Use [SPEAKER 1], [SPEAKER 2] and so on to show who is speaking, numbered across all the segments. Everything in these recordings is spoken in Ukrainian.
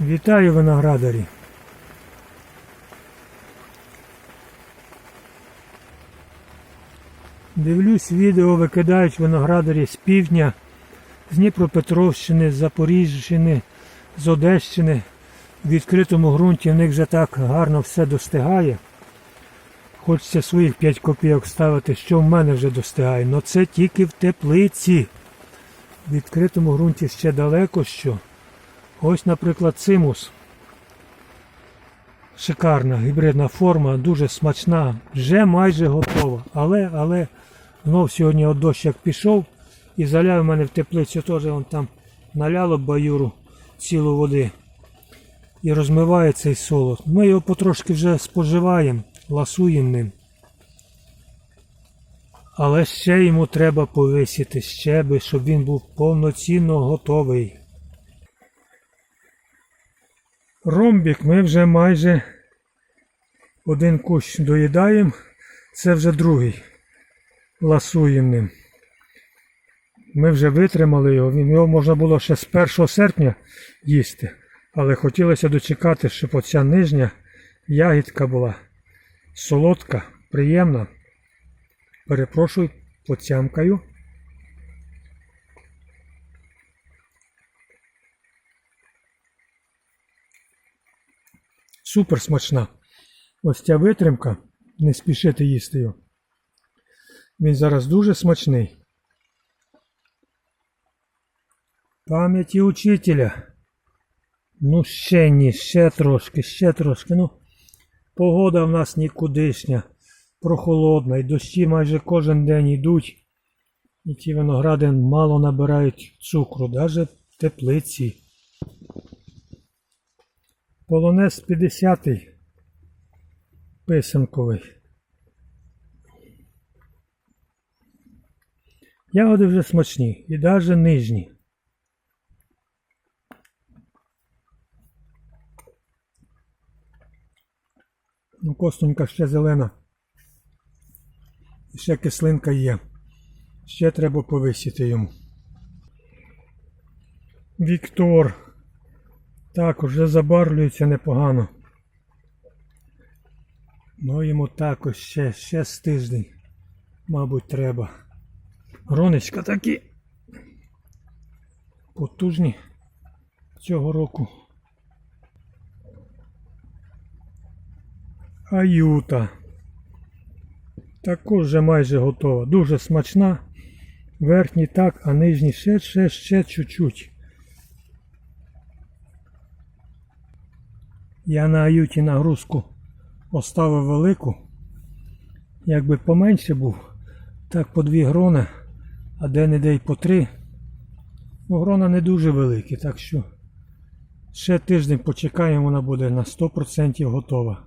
[SPEAKER 1] Вітаю виноградарі. Дивлюсь, відео викидають виноградарі з півдня, з Дніпропетровщини, з Запоріжжини, з Одещини. В відкритому ґрунті в них вже так гарно все достигає. Хочеться своїх 5 копійок ставити, що в мене вже достигає. але це тільки в теплиці. В відкритому ґрунті ще далеко що. Ось, наприклад, цимус. Шикарна гібридна форма, дуже смачна, вже майже готова. Але, але знов сьогодні от дощ як пішов і заляв мене в теплицю теж вон там наляло баюру цілу води і розмиває цей солод. Ми його потрошки вже споживаємо, ласуємо ним. Але ще йому треба повисіти щеби, щоб він був повноцінно готовий. Ромбік ми вже майже один кущ доїдаємо, це вже другий. Ласуємо ним. Ми вже витримали його, його можна було ще з 1 серпня їсти, але хотілося дочекати, щоб оця нижня ягідка була солодка, приємна. Перепрошую, поцямкаю. Супер смачна. Ось ця витримка, не спішити їсти його. Він зараз дуже смачний. Пам'яті учителя. Ну ще ні, ще трошки, ще трошки. Ну, погода в нас нікудишня, прохолодна, і дощі майже кожен день йдуть. І ті виногради мало набирають цукру, навіть в теплиці. Полонез 50 писанковий. Ягоди вже смачні і навіть нижні. Ну, костонька ще зелена. Ще кислинка є. Ще треба повисіти йому. Віктор. Так, вже забарвлюється непогано. Ну йому також ще, ще з тиждень, мабуть, треба. Гронечка такі потужні цього року. Аюта. Також вже майже готова. Дуже смачна. Верхній так, а нижній ще, ще, ще чуть-чуть. Я на аюті нагрузку поставив велику. Якби поменше був, так по дві грони, а де-не-де й по три. Ну, грона не дуже великі, так що ще тиждень почекаємо, вона буде на 100% готова.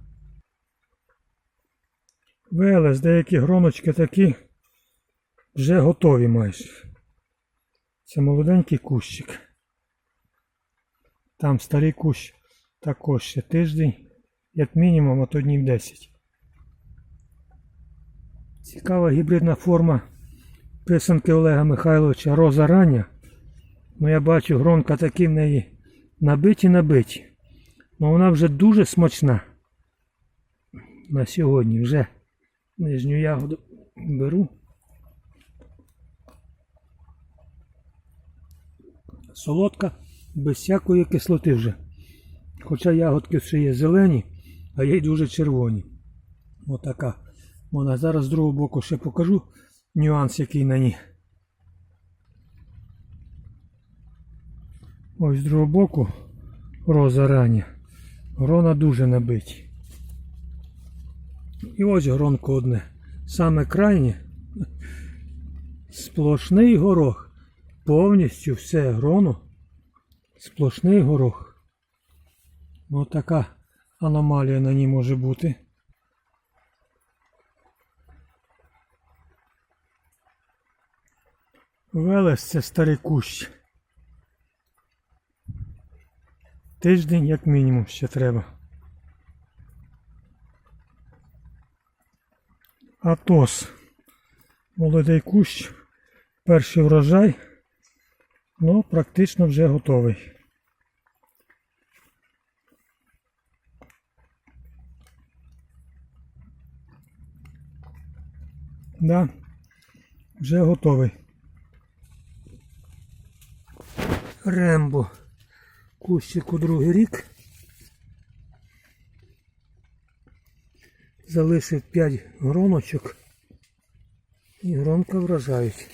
[SPEAKER 1] Велес, деякі гроночки такі вже готові майже. Це молоденький кущик. Там старий кущ також ще тиждень, як мінімум, а то днів 10. Цікава гібридна форма писанки Олега Михайловича Роза рання. Ну я бачу, гронка такі в неї набиті-набиті. Ну вона вже дуже смачна. На сьогодні вже нижню ягоду беру. Солодка, без всякої кислоти вже. Хоча ягодки ще є зелені, а є й дуже червоні. Отака. Вона зараз з другого боку ще покажу нюанс, який на ній. Ось з другого боку роза рання. Грона дуже набиті. І ось гронко одне. Саме крайнє. Сплошний горох. Повністю все гроно. Сплошний горох. Ну така аномалія на ній може бути. Велес це старий кущ. Тиждень як мінімум ще треба. Атос. Молодий кущ. Перший врожай. Ну, практично вже готовий. Да, вже готовий. Рембо. Кущику другий рік. Залишив 5 гроночок. І гронка вражають.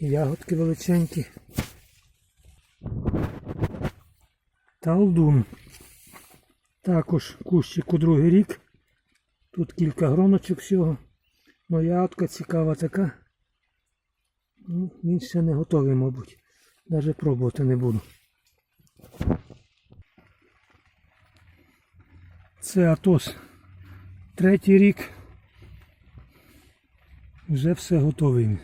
[SPEAKER 1] Ягодки величенькі. Талдун. Також кущику другий рік. Тут кілька гроночок всього. Ягодка цікава така. Ну, він ще не готовий, мабуть. Навіть пробувати не буду. Це Атос. Третій рік. Вже все готовий.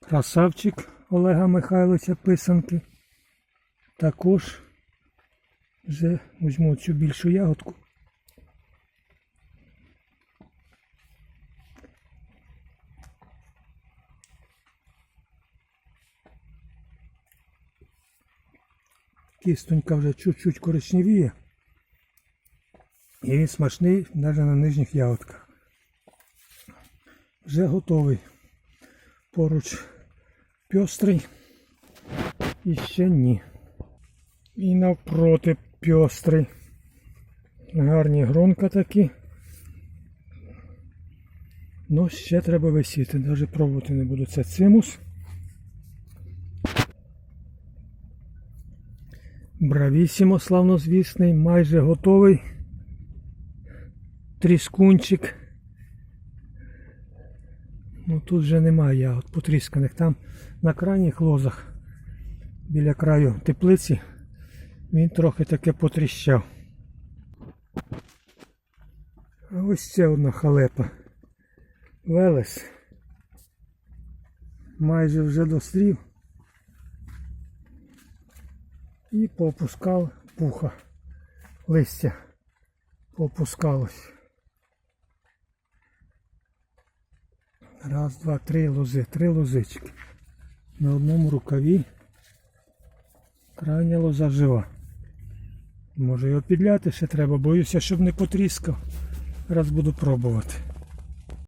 [SPEAKER 1] Красавчик Олега Михайловича писанки. Також вже візьму цю більшу ягодку. Кістонька вже чуть-чуть коричневіє. І він смачний навіть на нижніх ягодках. Вже готовий. Поруч пьострий. І ще ні. І навпроти пьострий. Гарні гронка такі. Ну, ще треба висіти, навіть пробувати не буду. Це цимус. Бравісімо, славнозвісний, майже готовий. Тріскунчик. Ну тут вже немає ягод потрісканих. Там на крайніх лозах біля краю теплиці він трохи таке потріщав. А ось ще одна халепа. Велес. Майже вже дострів. І попускав пуха. Листя попускалось. Раз, два, три лози, три лозички. На одному рукаві крайня лоза жива. Може його підляти ще треба, боюся, щоб не потріскав. Раз буду пробувати.